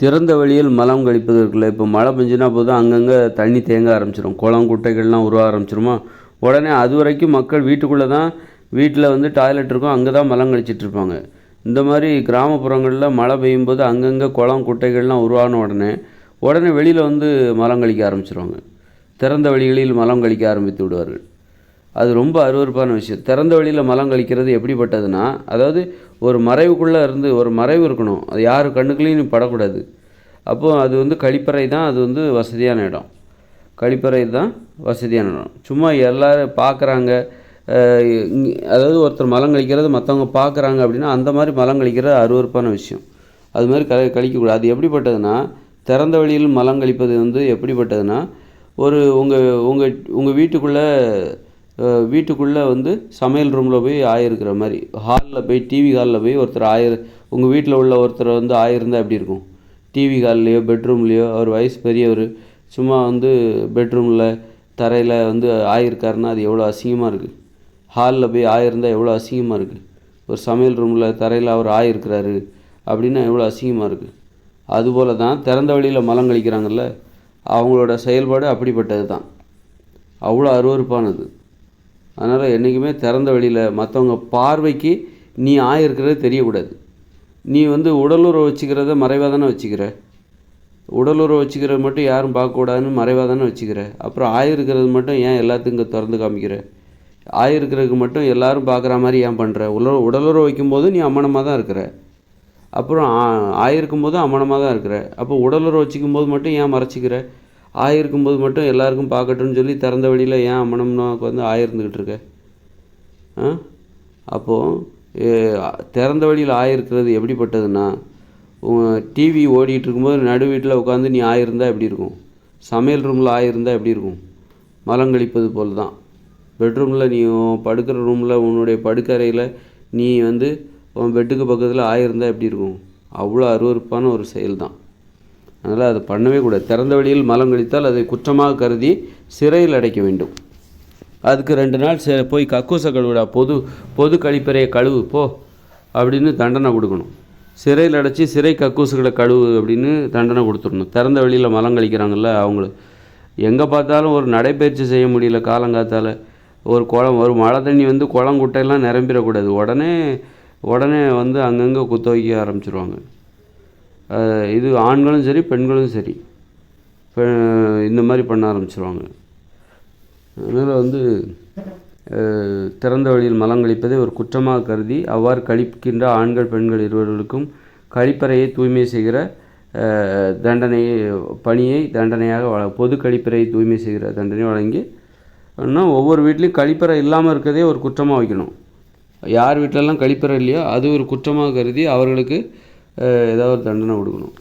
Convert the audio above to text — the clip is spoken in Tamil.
திறந்த வழியில் மலம் கழிப்பது இருக்குல்ல இப்போ மழை பெஞ்சுனா போதும் அங்கங்கே தண்ணி தேங்க ஆரம்பிச்சிடும் குளம் குட்டைகள்லாம் உருவ ஆரம்பிச்சிருமா? உடனே அது வரைக்கும் மக்கள் வீட்டுக்குள்ளே தான் வீட்டில் வந்து டாய்லெட் இருக்கும் அங்கே தான் மலம் கழிச்சிட்டு இருப்பாங்க. இந்த மாதிரி கிராமப்புறங்களில் மழை பெய்யும் போது அங்கங்கே குளம் குட்டைகள்லாம் உருவான உடனே உடனே வெளியில் வந்து மலம் கழிக்க ஆரம்பிச்சிருவாங்க. திறந்த வழிகளில் மலம் கழிக்க ஆரம்பித்து விடுவார்கள். அது ரொம்ப அருவருப்பான விஷயம். திறந்த வழியில் மலம் கழிக்கிறது எப்படிப்பட்டதுன்னா அதாவது ஒரு மறைவுக்குள்ளே இருந்து ஒரு மறைவு இருக்கணும். அது யார் கண்ணுக்குள்ளேயும் படக்கூடாது. அப்போது அது வந்து கழிப்பறை தான் அது வந்து வசதியான இடம். கழிப்பறை தான் வசதியான இடம். சும்மா எல்லோரும் பார்க்குறாங்க அதாவது ஒருத்தர் மலம் கழிக்கிறது மற்றவங்க பார்க்குறாங்க அப்படின்னா அந்த மாதிரி மலம் கழிக்கிறது அருவருப்பான விஷயம். அது மாதிரி க கழிக்கக்கூடாது. அது எப்படிப்பட்டதுன்னா திறந்த வழியில் மலம் கழிப்பது வந்து எப்படிப்பட்டதுன்னா ஒரு உங்கள் உங்கள் உங்கள் வீட்டுக்குள்ளே வீட்டுக்குள்ளே வந்து சமையல் ரூமில் போய் ஆயிருக்கிற மாதிரி. ஹாலில் போய் டிவி ஹாலில் போய் ஒருத்தர் ஆயிரு உங்கள் வீட்டில் உள்ள ஒருத்தர் வந்து ஆயிருந்தால் எப்படி இருக்கும்? டிவி ஹால்லையோ பெட்ரூம்லேயோ அவர் வயசு பெரியவர் சும்மா வந்து பெட்ரூமில் தரையில் வந்து ஆயிருக்காருன்னா அது எவ்வளோ அசிங்கமாக இருக்குது ஹாலில் போய் ஆயிருந்தால் எவ்வளோ அசிங்கமாக இருக்குது ஒரு சமையல் ரூமில் தரையில் அவர் ஆயிருக்கிறாரு அப்படின்னா எவ்வளோ அசிங்கமாக இருக்குது அதுபோல தான் திறந்த வழியில் மலம் கழிக்கிறாங்கல்ல அவங்களோட செயல்பாடு அப்படிப்பட்டது தான் அவ்வளோ அருவருப்பானது. அதனால் என்றைக்குமே திறந்த வெளியில் மற்றவங்க பார்வைக்கு நீ ஆயிருக்கிறது தெரியக்கூடாது. நீ வந்து உடலுறவு வச்சுக்கிறத மறைவாக தானே வச்சுக்கிற? உடலுறவு வச்சுக்கிறது மட்டும் யாரும் பார்க்கக்கூடாதுன்னு மறைவாக தானே வச்சுக்கிற? அப்புறம் ஆயிருக்கிறது மட்டும் ஏன் எல்லாத்துக்கும் இங்கே திறந்து காமிக்கிற? ஆயிருக்கிறதுக்கு மட்டும் எல்லாரும் பார்க்குற மாதிரி ஏன் பண்ணுற உல உடலுறவு வைக்கும்போது நீ அம்மனமாக தான் இருக்கிற. அப்புறம் ஆ- ஆயிருக்கும் போதும் அம்மனமாக தான் இருக்கிற. அப்போ உடலுறவு வச்சுக்கும் போது மட்டும் ஏன் மறைச்சிக்கிற? ஆயிருக்கும் போது மட்டும் எல்லாருக்கும் பார்க்கட்டும்னு சொல்லி திறந்த வெளியில் ஏன் அம்மனம்னா வந்து ஆயிருந்துக்கிட்டு இருக்க? ஆ? அப்போது திறந்த வழியில் ஆயிருக்கிறது எப்படிப்பட்டதுன்னா டிவி ஓடிட்டு இருக்கும்போது நடு வீட்டில் உட்காந்து நீ ஆயிருந்தால் எப்படி இருக்கும்? சமையல் ரூமில் ஆயிருந்தால் எப்படி இருக்கும்? மலம் கழிப்பது போல் தான் பெட்ரூமில் நீ படுக்கிற ரூமில் உன்னுடைய படுக்கறையில் நீ வந்து உன் பெட்டுக்கு பக்கத்தில் ஆயிருந்தால் எப்படி இருக்கும்? அவ்வளோ அருவருப்பான ஒரு செயல் தான் அதனால் அதை பண்ணவே கூடாது. திறந்த வழியில் மலம் கழித்தால் அதை குற்றமாக கருதி சிறையில் அடைக்க வேண்டும். அதுக்கு ரெண்டு நாள் சே போய் கக்கூச கழுவுடா பொது பொது கழிப்பறையை கழுவு போ அப்படின்னு தண்டனை கொடுக்கணும். சிறையில் அடைச்சி சிறை கக்கூசுகளை கழுவு அப்படின்னு தண்டனை கொடுத்துடணும். திறந்த வெளியில் மலம் கழிக்கிறாங்கல்ல அவங்கள. எங்கே பார்த்தாலும் ஒரு நடைப்பயிற்சி செய்ய முடியல காலங்காத்தால். ஒரு குளம் ஒரு மழை தண்ணி வந்து குளம் குட்டையெல்லாம் நிரம்பிடக்கூடாது. உடனே உடனே வந்து அங்கங்கே குத்த வைக்க ஆரம்பிச்சிருவாங்க. இது ஆண்களும் சரி பெண்களும் சரி. பெ- இந்த மாதிரி பண்ண ஆரம்பிச்சிருவாங்க. அதனால் வந்து திறந்த வழியில் மலம் கழிப்பதை ஒரு குற்றமாக கருதி அவ்வாறு கழிக்கின்ற ஆண்கள் பெண்கள் இருவர்களுக்கும் கழிப்பறையை தூய்மை செய்கிற தண்டனையை பணியை தண்டனையாக வழ பொது கழிப்பறையை தூய்மை செய்கிற தண்டனை வழங்கி ஆனால் ஒவ்வொரு வீட்லேயும் கழிப்பறை இல்லாமல் இருக்கிறதே ஒரு குற்றமாக வைக்கணும். யார் வீட்டிலலாம் கழிப்பறை இல்லையோ அது ஒரு குற்றமாக கருதி அவர்களுக்கு ஏதாவது ஒரு தண்டனை கொடுக்கணும்.